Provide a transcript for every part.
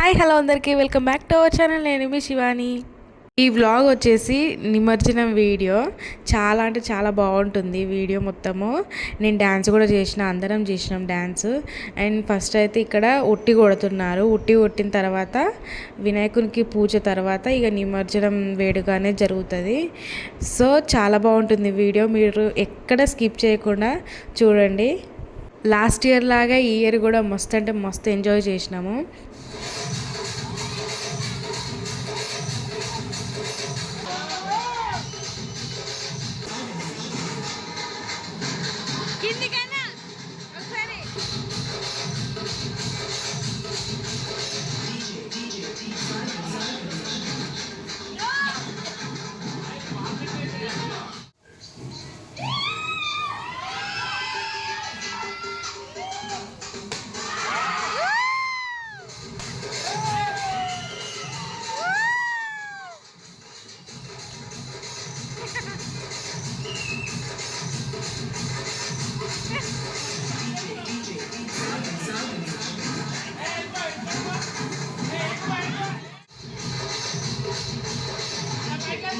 Hi hello అందరికీ. Welcome back to our channel. నేను మీ శివాని. ఈ వ్లాగ్ వచ్చేసి నిమజ్జనం వీడియో. చాలా అంటే చాలా బాగుంటుంది వీడియో మొత్తము. నేను డ్యాన్స్ కూడా చేసిన అందరం చేసినాం డ్యాన్స్ అండ్ ఫస్ట్ అయితే ఇక్కడ ఉట్టి కొడుతున్నారు. ఉట్టి కొట్టిన తర్వాత వినాయకునికి పూజ తర్వాత ఇక నిమజ్జనం వేడుగానే జరుగుతుంది. సో చాలా బాగుంటుంది వీడియో. మీరు ఎక్కడ స్కిప్ చేయకుండా చూడండి. లాస్ట్ ఇయర్ లాగా ఈ ఇయర్ కూడా మస్తు అంటే మస్తు ఎంజాయ్ చేసినాము.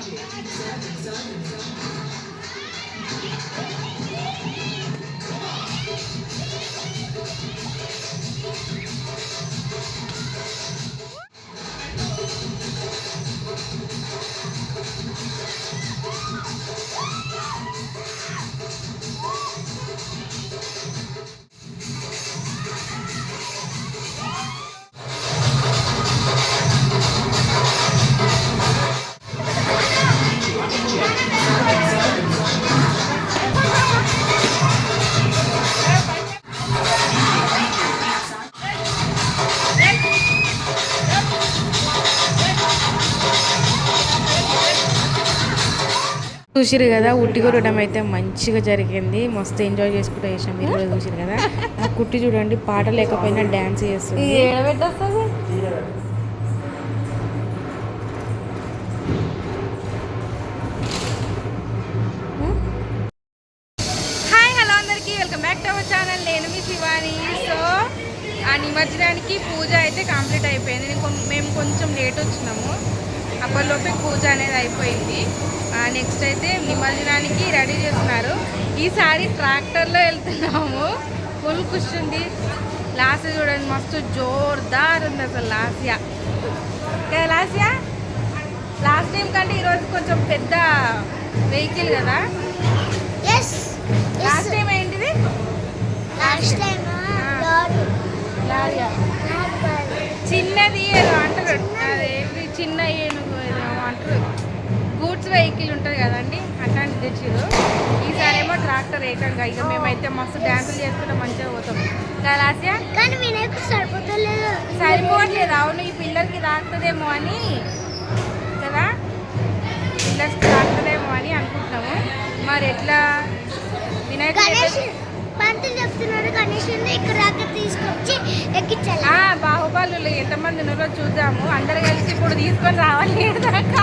Sadece, sadece, sadece. చూసిరు కదా ఉట్టి కొట్టడం అయితే మంచిగా జరిగింది. మస్తు ఎంజాయ్ చేసుకుంటూ చేసాం మీరు కూడా చూసిరు కదా. ఆ కుట్టి చూడండి పాట లేకపోయినా డ్యాన్స్ చేస్తుంది. హాయ్ హలో అందరికీ. Welcome back to our channel నేను మీ శివాని. సో ఆ నిమజ్జనానికి పూజ అయితే కంప్లీట్ అయిపోయింది. మేము కొంచెం లేట్ వచ్చినాము. అప్పటిలోపే పూజ అనేది అయిపోయింది. నెక్స్ట్ అయితే నిమజ్జనానికి రెడీ చేస్తున్నారు. ఈసారి ట్రాక్టర్లో వెళ్తున్నాము. ఫుల్ ఖుషి ఉంది. లాస్ట్ చూడండి మస్తు జోర్దార్ ఉంది అసలు లాస్యా. కదా లాస్యా? లాస్ట్ టైం కంటే ఈరోజు కొంచెం పెద్ద వెహికల్ కదా. లాస్ట్ టైం ఏంటిది? Ah. చిన్నది ఏదో అంటారు. అదేవి చిన్న ఏనుగు. గూడ్స్ వెహికల్ ఉంటుంది కదండి అట్లాంటిది తెచ్చిరు ఈసారి ఏమో ట్రాక్టర్ ఏకంగా ఇక మేమైతే మస్తు డ్యాన్సులు చేసుకుంటే మంచిగా పోతాం. కదా లాస్యా కానీ సరిపోతలేదు. సరిపోవట్లేదు. అవును ఈ పిల్లలకి తాకుతుందేమో అని కదా? పిల్లలకి తాకుతుందేమో అని అనుకుంటున్నాము. మరి ఎట్లా? పంతులు చెప్తున్నాడు గణేష్ ఇక్కడ దాకా తీసుకొచ్చి ఎక్కించాలి. బాహుబలు ఎంతమంది ఉన్నారో చూద్దాము. అందరు కలిసి ఇప్పుడు తీసుకొని రావాలి. దాకా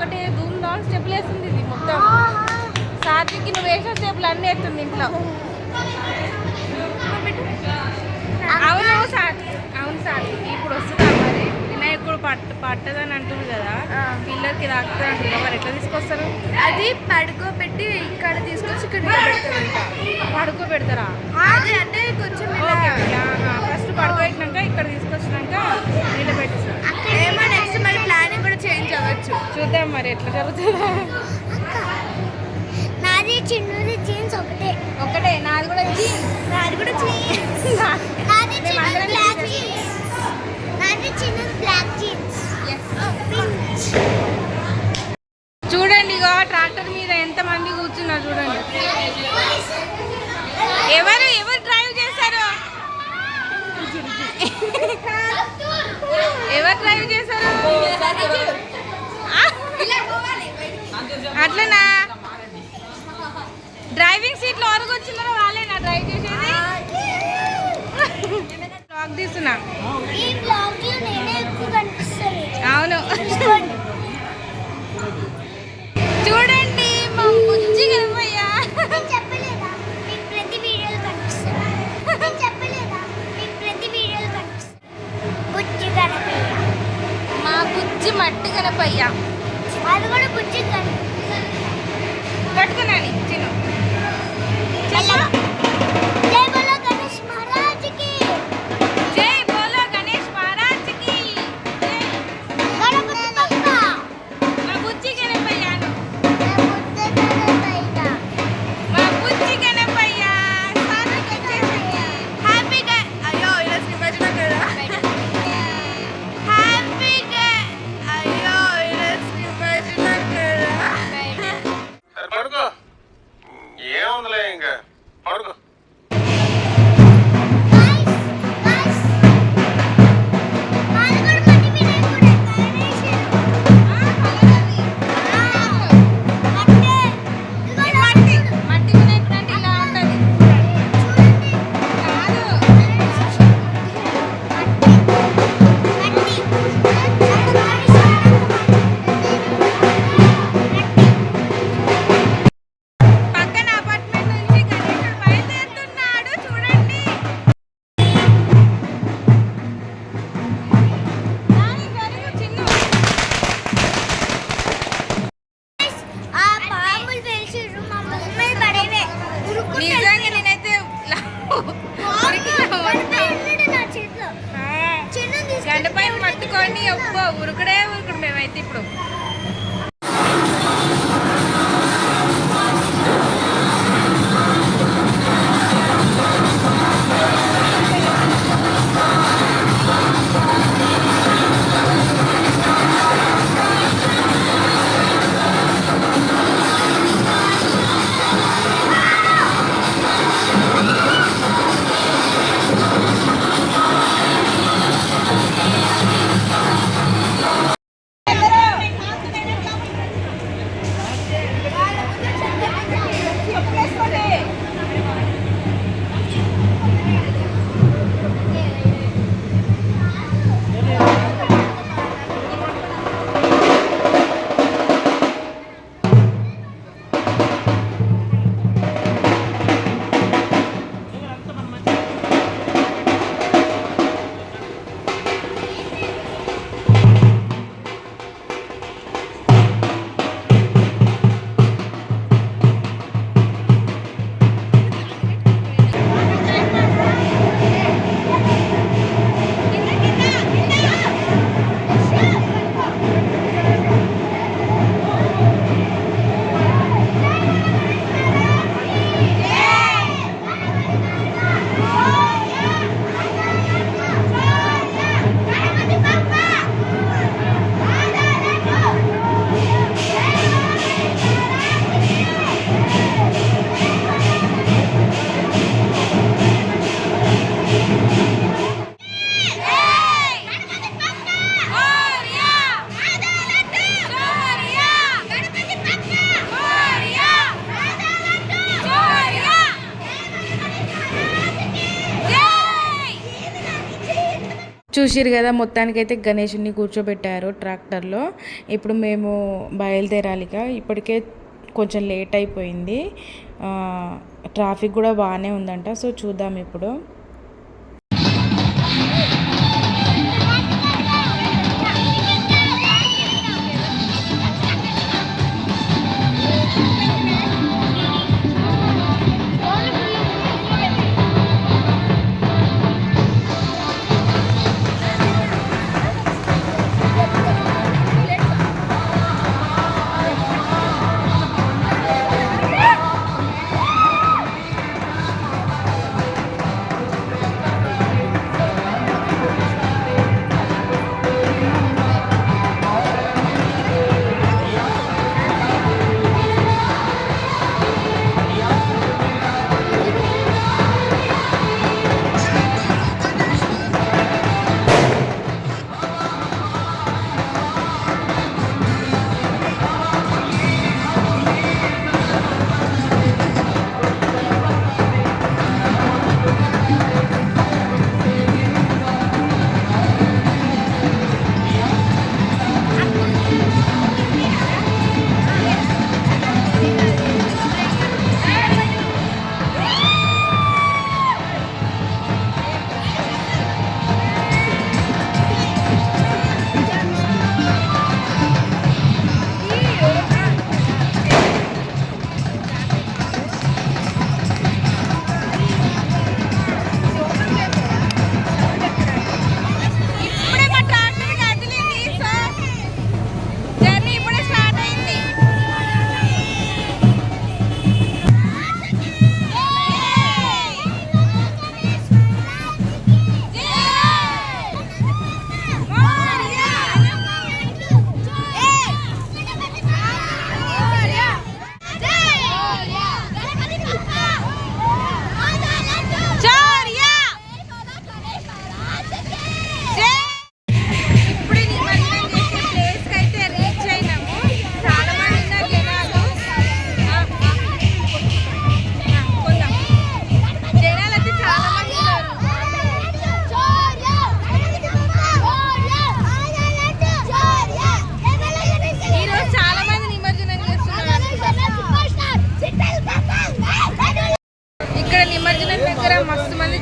ఒకటే ధూమ్ ధామ్ స్టెప్లు వేస్తుంది ఇది మొత్తం. సాత్వికి నువ్వు వేసిన స్టెప్లు అన్నీ వేస్తుంది ఇంట్లో. అవును సార్ అవును సార్ ఇప్పుడు వస్తుందా మరి. వినాయకుడు పట్ట పట్టదని అంటుంది కదా. పిల్లలకి తాకుతుంది అంటుంది మరి ఎట్లా తీసుకొస్తారు? అది పడుకోబెట్టి ఇక్కడ తీసుకొచ్చి ఇక్కడ పడుకోబెడతారా? అది అంటే కొంచెం ఫస్ట్ పడుకోబెట్టినాక ఇక్కడ తీసుకొచ్చినాక నీళ్ళు కావచ్చు చూద్దాం మరి ఎట్లా జరుగుతుందో. నాది చిన్నది జీన్స్ ఒకటే. ఒకటే నాది కూడా జీన్స్. నాది కూడా జీన్స్. చూడండి ఇగో ట్రాక్టర్ మీద ఎంత మంది కూర్చున్నారు చూడండి. ఎవరు ఎవరు డ్రైవ్ చేశారు? ఎవరు డ్రైవ్ చేశారు? అట్లనా? డ్రైవింగ్ సీట్లో వరకు వచ్చిందో వాళ్ళేనా డ్రైవ్ చేసేది? తీస్తున్నా? எங்க? படுங்க ఉరుకుడే ఉరుకుడు మేమైతే ఇప్పుడు. చూసిరు కదా మొత్తానికైతే గణేషుని కూర్చోబెట్టారు ట్రాక్టర్లో. ఇప్పుడు మేము బయలుదేరాలిక. ఇప్పటికే కొంచెం లేట్ అయిపోయింది. ట్రాఫిక్ కూడా బాగానే ఉందంట. సో చూద్దాం ఇప్పుడు.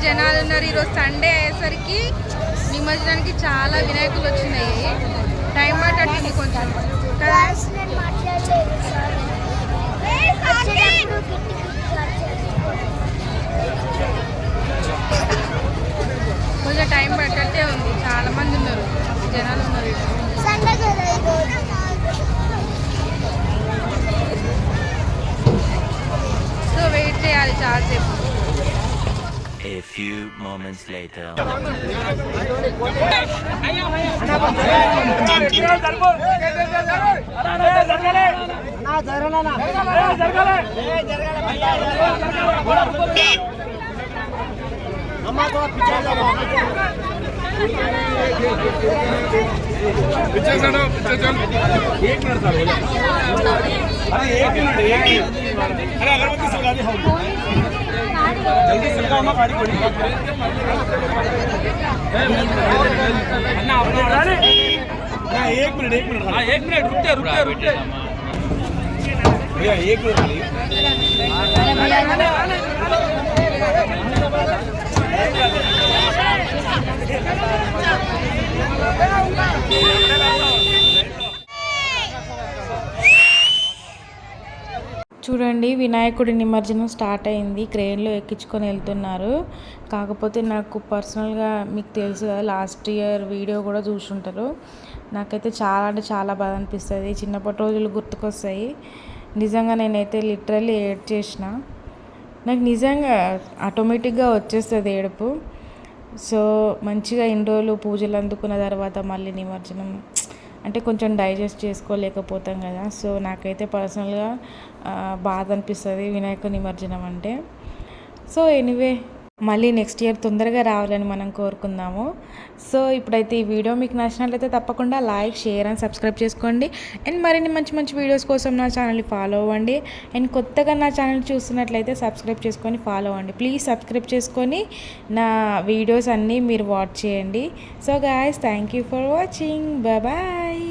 జనాలు ఉన్నారు. ఈరోజు సండే అయ్యేసరికి నిమజ్జనానికి చాలా వినాయకులు వచ్చినాయి. టైం పట్టట్టుంది కొంచెం. కదా few moments later. पिक्चर चलो पिक्चर चलो एक मिनट चलो अरे, एक मिनट एक मिनट अरे, अगरबत्ती सुगा दी हम एक मिनट एक मिनट हाँ एक मिनट रुक जा रुक जा रुक जा भैया एक मिनट खाली చూడండి వినాయకుడి నిమజ్జనం స్టార్ట్ అయింది. క్రెయిన్లో ఎక్కించుకొని వెళ్తున్నారు. కాకపోతే నాకు పర్సనల్గా మీకు తెలుసు కదా లాస్ట్ ఇయర్ వీడియో కూడా చూసుంటారు. నాకైతే చాలా అంటే చాలా బాధ అనిపిస్తుంది. చిన్నప్పటి రోజులు గుర్తుకొస్తాయి. నిజంగా నేనైతే లిటరల్లీ ఏడ్ చేసిన. నాకు నిజంగా ఆటోమేటిక్గా వచ్చేస్తుంది ఏడుపు. సో మంచిగా ఇన్ని రోజులు పూజలు అందుకున్న తర్వాత మళ్ళీ నిమజ్జనం అంటే కొంచెం డైజెస్ట్ చేసుకోలేకపోతాం కదా. సో నాకైతే పర్సనల్గా బాధ అనిపిస్తుంది వినాయక నిమజ్జనం అంటే. సో ఎనీవే మళ్ళీ నెక్స్ట్ ఇయర్ తొందరగా రావాలని మనం కోరుకుందాము. సో ఇప్పుడైతే ఈ వీడియో మీకు నచ్చినట్లయితే తప్పకుండా లైక్ షేర్ అండ్ సబ్స్క్రైబ్ చేసుకోండి. అండ్ మరిన్ని మంచి మంచి వీడియోస్ కోసం నా ఛానల్ని ఫాలో అవ్వండి. అండ్ కొత్తగా నా ఛానల్ చూస్తున్నట్లయితే సబ్స్క్రైబ్ చేసుకొని ఫాలో అవ్వండి. ప్లీజ్ సబ్స్క్రైబ్ చేసుకొని నా వీడియోస్ అన్నీ మీరు వాచ్ చేయండి. So guys thank you for watching bye